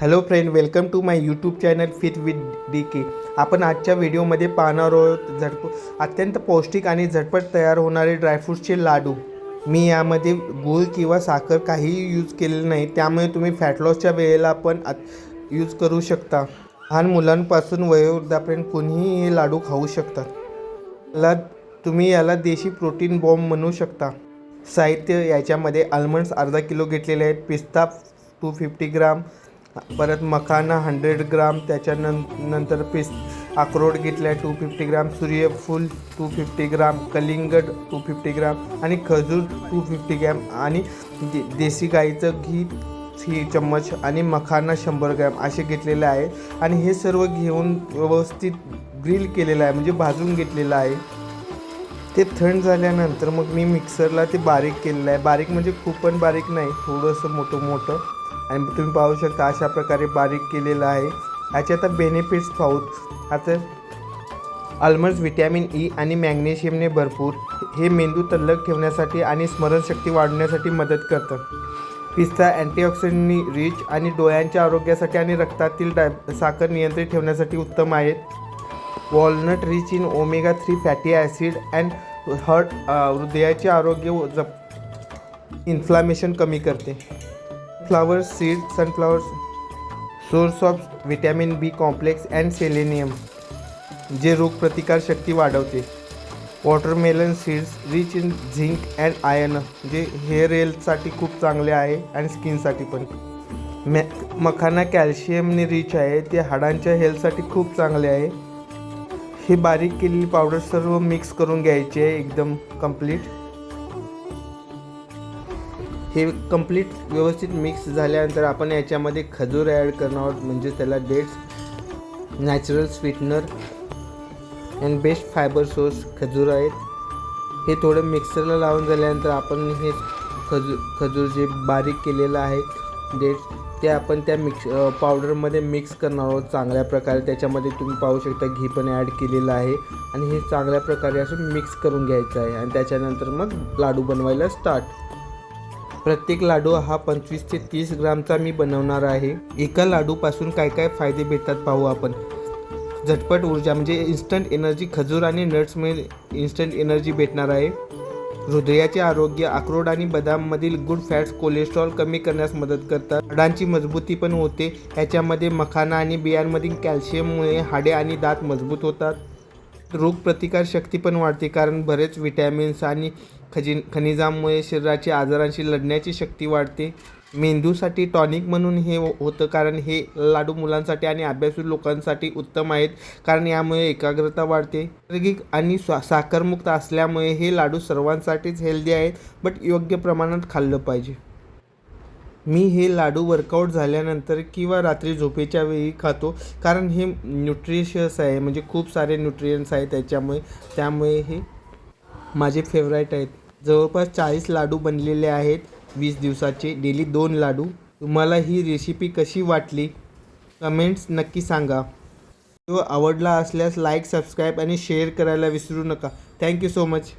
Hello friend welcome to my YouTube channel fit with D K आपण आजच्या व्हिडिओमध्ये पाहणार आहोत झटप अत्यंत पौष्टिक आणि झटपट तयार होणारे ड्रायफ्रूट्सचे लाडू. मी यामध्ये गूळ किंवा साखर काहीही यूज केलेलं नाही त्यामुळे तुम्ही फॅट लॉसच्या वेळेला पण यूज करू शकता. लहान मुलांपासून वयोवृद्धापर्यंत कोणीही हे लाडू खाऊ शकतात. याला तुम्ही याला देशी प्रोटीन बॉम्ब म्हणू शकता. साहित्य याच्यामध्ये आल्मंड्स अर्धा किलो घेतलेले आहेत पिस्ता टू फिफ्टी ग्राम परत मखाना हंड्रेड ग्राम त्याच्यानं नंतर पिस अक्रोड घेतल्या टू फिफ्टी ग्राम सूर्यफूल टू फिफ्टी ग्राम कलिंगड टू फिफ्टी ग्राम आणि खजूर टू फिफ्टी ग्रॅम आणि दे देशी गाईचं घी थ्री चम्मच आणि मखाना शंभर ग्रॅम असे घेतलेले आहे. आणि हे सर्व घेऊन व्यवस्थित ग्रिल केलेलं आहे म्हणजे भाजून घेतलेलं आहे. ते थंड झाल्यानंतर मग मी मिक्सरला ते बारीक केलेलं आहे. बारीक म्हणजे खूप पण बारीक नाही थोडंसं मोठं मोठं आणि तुम्ही पाहू शकता अशा प्रकारे बारीक केलेलं आहे. ह्याचे आता बेनिफिट्स पाहूत आता आल्मंड्स व्हिटॅमिन ई आणि मॅग्नेशियमने भरपूर हे मेंदू तल्लक ठेवण्यासाठी आणि स्मरणशक्ती वाढवण्यासाठी मदत करतं. पिस्ता अँटीऑक्सिडंटनी रिच आणि डोळ्यांच्या आरोग्यासाठी आणि रक्तातील डाय साखर नियंत्रित ठेवण्यासाठी उत्तम आहेत. Walnut rich in omega three fatty acid and heart हृदयाचे आरोग्य व जप इन्फ्लामेशन कमी करते. Flower seed sunflower source of vitamin B complex and selenium जे रोगप्रतिकार शक्ती वाढवते. Watermelon seeds rich in zinc and iron जे हेअर हेल्थसाठी खूप चांगले आहे आणि स्किनसाठी पण. मॅ मखाना कॅल्शियमने रिच आहे ते हाडांच्या हेल्थसाठी खूप चांगले आहे. हे बारीक केलेली पावडर सर्व मिक्स करून घ्यायची आहे एकदम कंप्लीट हे कंप्लीट व्यवस्थित मिक्स झाल्यानंतर आपण याच्यामध्ये खजूर ॲड करणार आहोत म्हणजे त्याला dates natural sweetener and best fibre source खजूर आहेत. हे थोडं मिक्सरला लावून झाल्यानंतर आपण हे खजू खजूर जे बारीक केलेलं आहे डेट्स ते आपण त्या मिक्स पावडरमध्ये मिक्स करणार आहोत चांगल्या प्रकारे. त्याच्यामध्ये तुम्ही पाहू शकता घी पण ॲड केलेलं आहे आणि हे चांगल्या प्रकारे असं मिक्स करून घ्यायचं आहे. आणि त्याच्यानंतर मग लाडू बनवायला स्टार्ट प्रत्येक लाडू हा पंचवीस ते तीस ग्रामचा मी बनवणार आहे. एका लाडूपासून काय काय फायदे भेटतात पाहू आपण. झटपट ऊर्जा म्हणजे इन्स्टंट एनर्जी खजूर आणि नट्समुळे इन्स्टंट एनर्जी भेटणार आहे. हृदयाचे आरोग्य अक्रोड आणि बदाममधील गुड फॅट्स कोलेस्ट्रॉल कमी करण्यास मदत करतात. हाडांची मजबूती पण होते. ह्याच्यामध्ये मखाना आणि बियांमधील कॅल्शियममुळे हाडे आणि दात मजबूत होतात. रोगप्रतिकार शक्ती पण वाढते कारण बरेच विटॅमिन्स आणि खजिन खनिजांमुळे शरीराची आजारांशी लढण्याची शक्ती वाढते. मेंदूसाठी टॉनिक म्हणून हे हो-, होतं कारण हे लाडू मुलांसाठी आणि अभ्यासू लोकांसाठी उत्तम आहेत कारण यामुळे एकाग्रता वाढते. नैसर्गिक आणि स्वा साखरमुक्त असल्यामुळे हे लाडू सर्वांसाठीच हेल्दी आहेत बट योग्य प्रमाणात खाल्लं पाहिजे. मी हे लाडू वर्कआउट झाल्यानंतर किंवा रात्री झोपेच्या वेळी खातो कारण हे न्यूट्रिशियस आहे म्हणजे खूप सारे न्यूट्रियन्स आहेत त्याच्यामुळे त्यामुळे हे माझे फेवराईट आहेत. जवळपास चाळीस लाडू बनलेले आहेत वीस दिवसाचे डेली दोन लाडू. तुम्हाला ही रेसिपी कशी वाटली? कमेंट्स नक्की सांगा. तो आवडला असल्यास लाईक सबस्क्राईब आणि शेअर करायला विसरू नका. Thank you so much